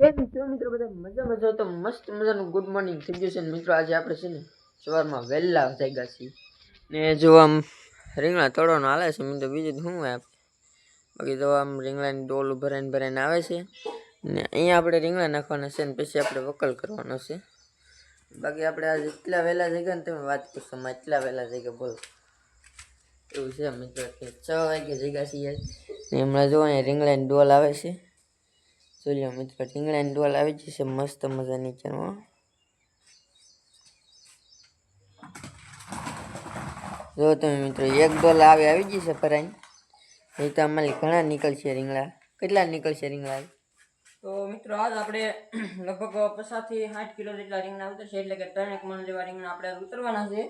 મિત્રો બધા? મજા મજા તો મસ્ત મજાનું ગુડ મોર્નિંગ થઈ ગયું છે મિત્રો. આજે આપણે છે ને સવારમાં વહેલા જાગ્યા છીએ. ને જો આમ રીંગણા તળવાનું હાલે છે મિત્રો બીજું શું હોય બાકી તો આમ રીંગણાની ડોલ ભરાઈને ભરાઈને આવે છે. ને અહીંયા આપણે રીંગણા નાખવાના છે ને પછી આપણે વકલ કરવાનો છે. બાકી આપણે આજે એટલા વહેલા જાગ્યા ને તમે વાત કરશો એટલા વહેલા જાગ્યા બોલો. એવું છે મિત્રો કે છ વાગે જગ્યા છીએ. ને હમણાં જો અહીંયા રીંગણાની ડોલ આવે છે. જોઈ મિત્રો રીંગણાની ડોલ આવી જશે મસ્ત મજાની છે જો તમે મિત્રો એક ડોલ આવી આવી જશે ફરાઈ એ તો અમારી ઘણા નીકળશે રીંગણા કેટલા નીકળશે રીંગણા તો મિત્રો આજ આપણે લગભગ પચાસથી સાઠ કિલો જેટલા રીંગણા ઉતરશે એટલે કે ત્રણ એક મણ જેવા રીંગણા આપણે ઉતરવાના છે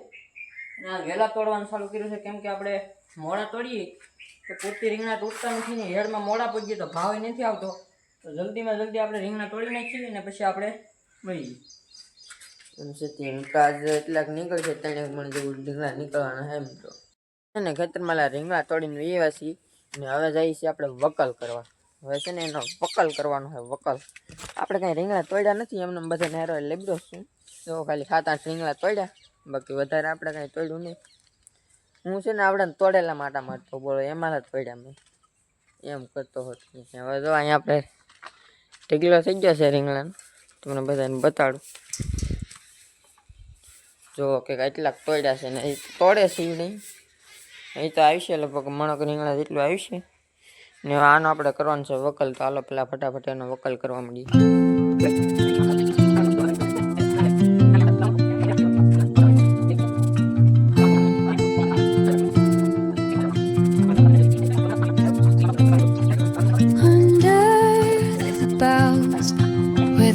અને વહેલા તોડવાનું ચાલુ કર્યું છે કેમ કે આપણે મોડા તોડીએ તો પૂરતી રીંગણા તૂટતા નથી ને હેડમાં મોડા પડીએ તો ભાવ નથી આવતો તો જલ્દીમાં જલ્દી આપણે રીંગણા તોડી નાખીએ અને પછી આપણે મળીએ સત્ય એટલાક નીકળશે એક મણ જેવું રીંગણા નીકળવાના છે મિત્રો છે ને ખેતરમાં રીંગણા તોડીને વેવા છીએ ને હવે જઈએ છીએ આપણે વકલ કરવા. હવે છે ને એનો વકલ કરવાનો છે, વકલ. આપણે કાંઈ રીંગણા તોડ્યા નથી, એમને બધા નેરો લેબડો છું. તો ખાલી સાત આઠ રીંગણા તોડ્યા, બાકી વધારે આપણે કાંઈ તોડ્યું નહીં. હું છે ને આપણે તોડેલા માટા મારતો બોલો, એમાં જ તોડ્યા મેં. એમ કરતો હોત. હવે જો અહીંયા આપણે ઢગલો થઈ ગયા છે રીંગણાના તમને બધાને બતાડું. જો કે કેટલાક તોડ્યા છે ને એ તોડે છે નહીં. એ તો આવશે લગભગ મણક રીંગણા જેટલું આવશે ને આનો આપણે કરવાનું છે વકલ. તો હાલો પેલા ફટાફટ એનો વકલ કરવા માંડીએ.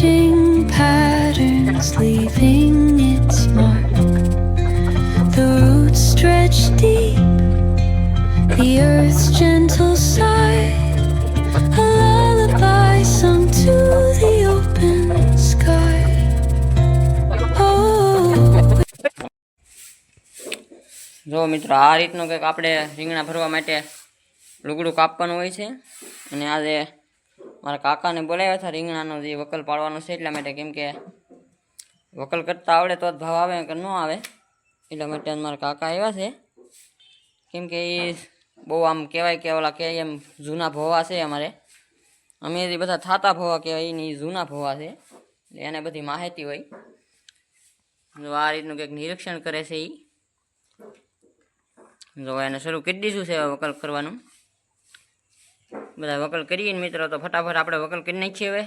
etching patterns, leaving its mark. The roots stretch deep, the earth's gentle sigh, a lullaby sung to the open sky. Oh. જો મિત્રો આ રીતનું કંઈક આપણે રીંગણા ભરવા માટે લુગડું કાપવાનું હોય છે અને આજે મારા કાકાને બોલાવ્યા હતા, રીંગણાનો જે વકલ પાડવાનો છે એટલા માટે કેમ કે વકલ કરતા આવડે તો જ ભાવ આવે કે ન આવે. એટલા માટે મારા કાકા આવ્યા છે. કેમ કે એ બહુ આમ કહેવાય કે ઓલા કે એમ જૂના ભોવા છે અમારે. અમે એ બધા થાતા ભોવા કહેવાય, એની જૂના ભોવા છે. એને બધી માહિતી હોય. જો આ રીતનું કંઈક નિરીક્ષણ કરે છે એ જો એને શરૂ કરી દીધું છે વકલ કરવાનું. બધા વકલ કરીએ ને મિત્રો તો ફટાફટ આપણે વકલ કરી નાખીએ હવે.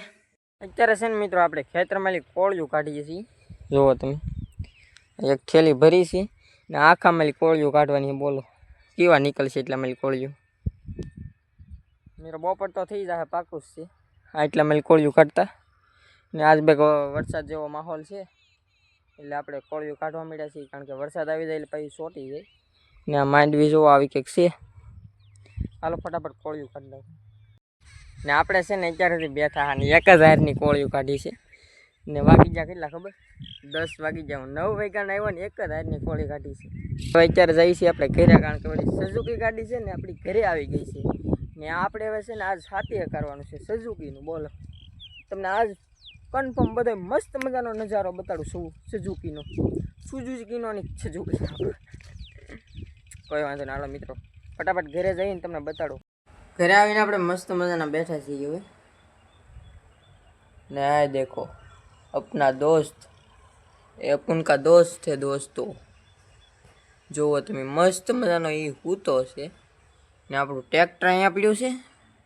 અત્યારે છે ને મિત્રો આપણે ખેતરમાં કોળિયું કાઢીએ છીએ. જુઓ તમે. એક થેલી ભરી છે ને આખા માલી કોળિયું કાઢવાની બોલો. કેવા નીકળશે એટલા માલી કોળિયું? મિત્રો બપોર તો થઈ જશે પાકું જ છે. આ એટલા માલી કોળિયું કાઢતા. ને આજ બે વરસાદ જેવો માહોલ છે. એટલે આપણે કોળિયું કાઢવા માંડ્યા છીએ કારણ કે વરસાદ આવી જાય એટલે પછી સોટી જાય. ને આ માંડવી જોવો આવી કંઈક છે. હાલો ફટાફટ કોળિયું કાઢી નાખો. ને આપણે છે ને અત્યારેથી બેઠા હા એક જ હારની કોળિયું કાઢી છે. ને વાગી ગયા કેટલા ખબર? દસ વાગી ગયા. નવ વાગ્યાના આવ્યો ને એક જ હારની કોળી કાઢી છે. હવે અત્યારે જઈએ છીએ આપણે ઘરે, કારણ કે ઓલી સઝુકી ગાડી છે ને આપણી ઘરે આવી ગઈ છે. ને આપણે હવે છે ને આજ સાતીએ કરવાનું છે સઝુકીનું બોલો. તમને આજ કન્ફર્મ બધો મસ્ત મજાનો નજારો બતાડું છું, સજુકીનો. સુઝુકીનો ને સઝુકી કોઈ વાંધો ના હાલો મિત્રો. ફટાફટ ઘરે જઈને તમને બતાડું. ઘરે આવીને આપણે મસ્ત મજાના બેઠા છીએ હવે ને આ દેખો, અપના દોસ્ત. એ અપુનકા દોસ્ત છે દોસ્તો. જુઓ તમે, મસ્ત મજાનો એ હૂતો છે. ને આપણું ટ્રેક્ટર અહીંયા પડ્યું છે.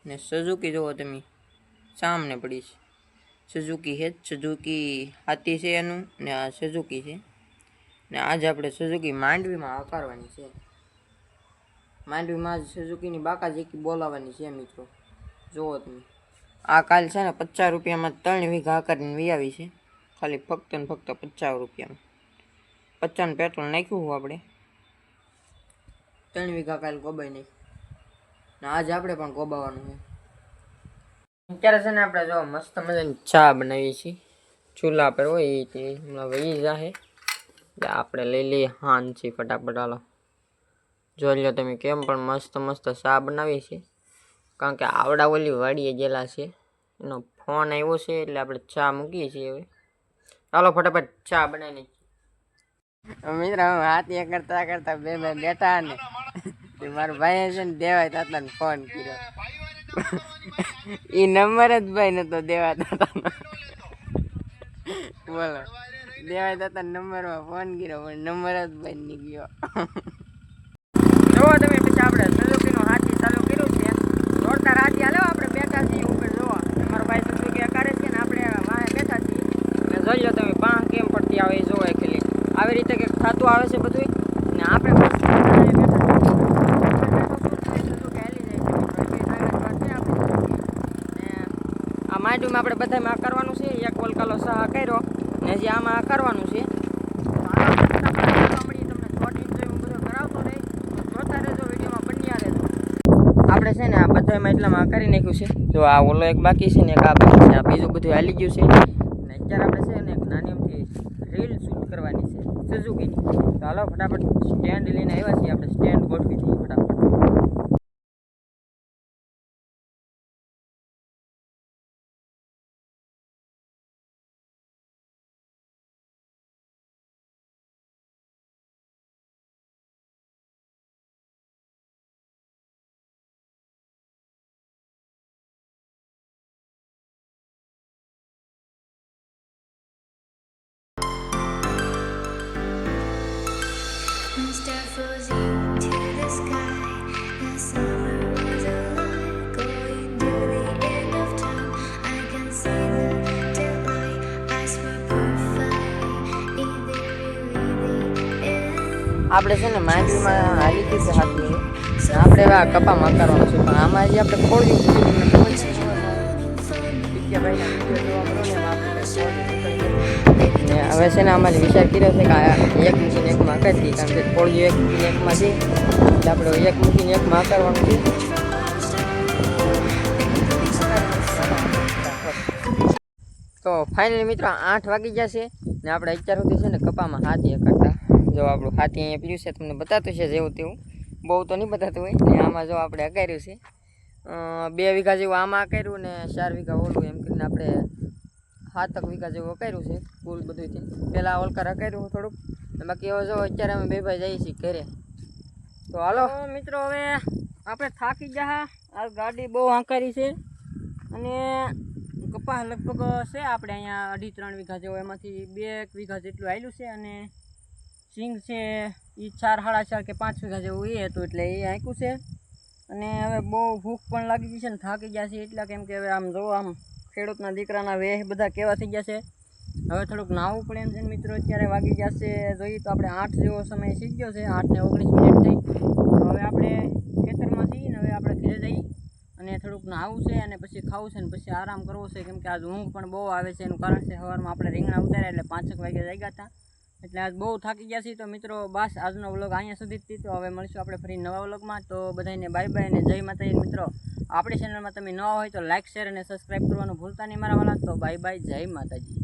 ને સઝુકી જુઓ તમે, સામને પડી છે. સઝુકી છે સઝુકી હાથી છે એનું, ને આ સઝુકી છે. ને આજે આપણે સઝુકી માંડવીમાં આકારવાની છે. માંડવીમાં જ સુઝુકીની બાકાજીકી બોલાવવાની છે મિત્રો. જુઓ તમે. આ કાલ છે ને પચાસ રૂપિયામાં ત્રણ વીઘા કરીને વી આવી છે. ખાલી ફક્ત ને ફક્ત પચાસ રૂપિયામાં. પચાસ પેટ્રોલ નાખ્યું હું આપણે. ત્રણ વીઘા કાલ કોબાઈ નહીં ને આજે આપણે પણ કોબાવાનું છે. અત્યારે છે ને આપણે જો મસ્ત મજાની ચા બનાવીએ છીએ. ચૂલા પર હોય એ તે. હમણાં વહી જાહે. આપણે લઈ લઈએ હાન છીએ ફટાફટ. હાલો. જોઈ લો તમે કેમ પણ મસ્ત મસ્ત ચા બનાવી છે? કારણ કે આવડા ઓલી વાડીએ ગયેલા છે. એનો ફોન આવ્યો છે એટલે આપણે ચા મૂકીએ છીએ હવે. ચાલો ફટાફટ ચા બનાવીને મિત્ર, હું હાથ એ કરતા કરતા બે બે બેઠા ને. મારા ભાઈ છે ને દેવાય તાતા ફોન કર્યો. એ નંબર જ ભાઈ નતો દેવા તાતા બોલો. દેવાય તાતા નંબરમાં ફોન કર્યો પણ નંબર જ ભાઈ ની જોવો તમે પછી આપણે સુઝુકીનો હાથી ચાલુ કર્યું છે. દોડતા હાથી હાલો આપણે બેઠા છીએ ઉપર જોવા. મારો ભાઈ સુઝુકી અકારે છે ને આપણે વાહે બેઠા છીએ. અને જોઈ લો તમે પાંખ કેમ પડતી આવે એ જોવા ખાલી. આવી રીતે કંઈક થતું આવે છે બધું ને આપણે આ માંડવીમાં આપણે બધામાં કરવાનું છે. એક વલકાલો સહા કર્યો. ને હજી આમાં આ કરવાનું છે આપણે છે ને આ બધામાં એટલામાં કરી નાખ્યું છે. જો આ ઓલો એક બાકી છે ને એક આ બાકી છે બીજું બધું હાલી ગયું છે. ને અત્યારે આપણે છે ને એક નાની એમથી રીલ શૂટ કરવાની છે સુઝુકીની તો હાલો, ફટાફટ સ્ટેન્ડ લઈને આવ્યા છીએ આપણે સ્ટેન્ડ ગોઠવી દઈએ ફટાફટ. આપણે છે ને માંડવીમાં હાલી હતી છે હાથ આપણે એવા આ કપામાં કરવાનું છે પણ આમાં હજી આપણે તમને ખબર છે વિદ્યાભાઈના વીડિયો જોવા મળો ને એમાં આપણે કંઈક ખોલ્યું છે. ને હવે છે ને અમારે વિચાર કર્યો છે કે એક મૂકીને એકમાં કરી દઈએ કારણ કે ખોલ્યું એક મૂકીને એકમાં છે. એટલે આપણે એક મૂકીને એકમાં કરવાનું છે. તો ફાઇનલી મિત્રો આઠ વાગી જશે ને આપણે અત્યાર સુધી છે ને કપામાં હાથી કરતા જો આપણું હાથી અહીંયા પીયું છે, તમને બતાતું છે જેવું તેવું. બહુ તો નહીં બતાતું હોય, ને આમાં જો આપણે અગાર્યું છે. બે વીઘા જેવું આમાં કર્યું ને ચાર વીઘા ઓલું એમ કરીને આપણે સાતક વીઘા જેવું કર્યું છે કુલ બધું થી પહેલાં ઓલકાર અકાર્યું થોડુંક. એમાં હવે જો અત્યારે અમે બે ભાઈ જઈએ છીએ ઘરે. તો હાલો. મિત્રો હવે આપણે થાકી ગયા. આ ગાડી બહુ આંકારી છે. અને કપાસ લગભગ છે આપણે અહીંયા અઢી ત્રણ વીઘા જેવો. એમાંથી બે એક વીઘા જેટલું આવેલું છે અને સિંગ છે એ ચાર સાડા ચાર કે પાંચ વીઘા જેવું એ હતું એટલે એ આંક્યું છે. અને હવે બહુ ભૂખ પણ લાગી ગઈ છે ને થાકી ગયા છે એટલા કેમ કે હવે આમ જો આમ. ખેડૂતના દીકરાના વેહ બધા કેવા થઈ ગયા છે. હવે થોડુંક નાહવું પડે એમ છે મિત્રો, અત્યારે વાગી ગયા છે જોઈએ તો આપણે આઠ જેવો સમય સી ગયો છે આઠ ને ઓગણીસ મિનિટ થઈ. હવે આપણે ખેતરમાં છીએ ને હવે આપણે ઘરે જઈ અને થોડુંક નાવું છે અને પછી ખાવું છે ને પછી આરામ કરવો છે. કેમ કે આજ ઊંઘ પણ બહુ આવે છે, એનું કારણ છે સવારમાં આપણે રીંગણા ઉતાર્યા એટલે પાંચેક વાગે જાગ્યા હતા. એટલે આજ બહુ થાકી ગયા છીએ તો મિત્રો, બસ આજનો વ્લોગ અહીંયા સુધી જ તો હવે મળીશું આપણે ફરી નવા વ્લોગમાં તો બધાને બાય બાય અને જય માતાજી. મિત્રો, આપણી ચેનલમાં તમે ન હોય તો લાઇક શેર અને સબસ્ક્રાઈબ કરવાનું ભૂલતા નહીં મારા વાળા. તો બાય બાય જય માતાજી.